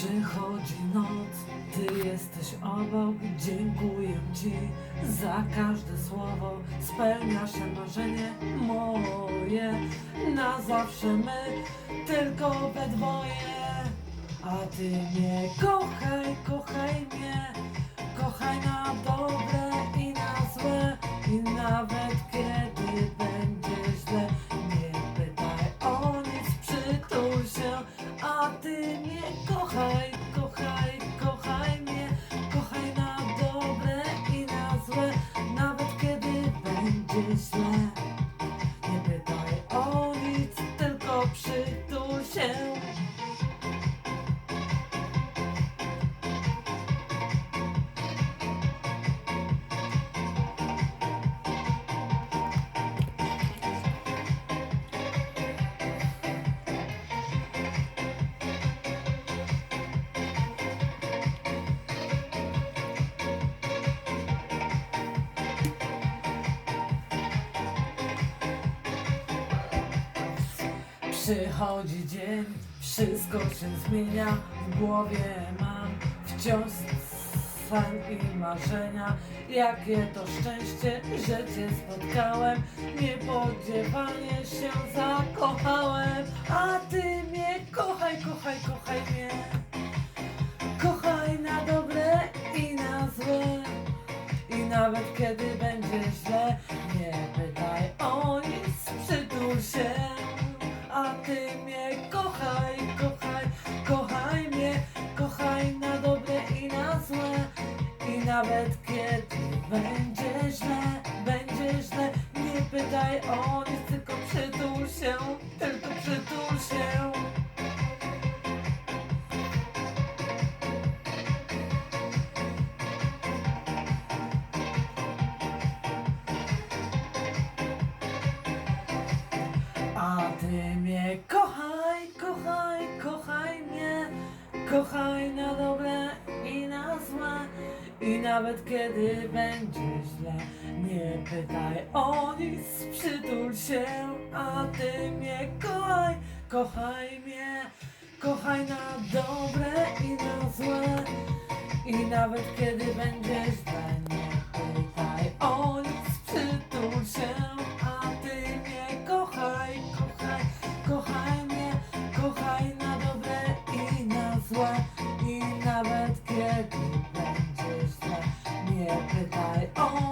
Przychodzi noc, ty jesteś obok, dziękuję ci za każde słowo. Spełnia się marzenie moje, na zawsze my, tylko we dwoje. A ty mnie kochaj, kochaj mnie, kochaj na dobre i na złe. I nawet kiedy Ty mnie kochaj, kochaj, kochaj mnie, kochaj na dobre i na złe. Nawet kiedy będzie źle, nie pytaj o nic, tylko przytul się. Przychodzi dzień, wszystko się zmienia, w głowie mam wciąż sen i marzenia. Jakie to szczęście, że Cię spotkałem, niespodziewanie się zakochałem. A nie pytaj o nic, tylko przytul się, tylko przytul się. A ty mnie kochaj, kochaj, kochaj mnie, kochaj na złe. I nawet kiedy będzie źle, nie pytaj o nic, przytul się. A ty mnie kochaj, kochaj mnie, kochaj na dobre i na złe. I nawet kiedy będzie źle, 口袋。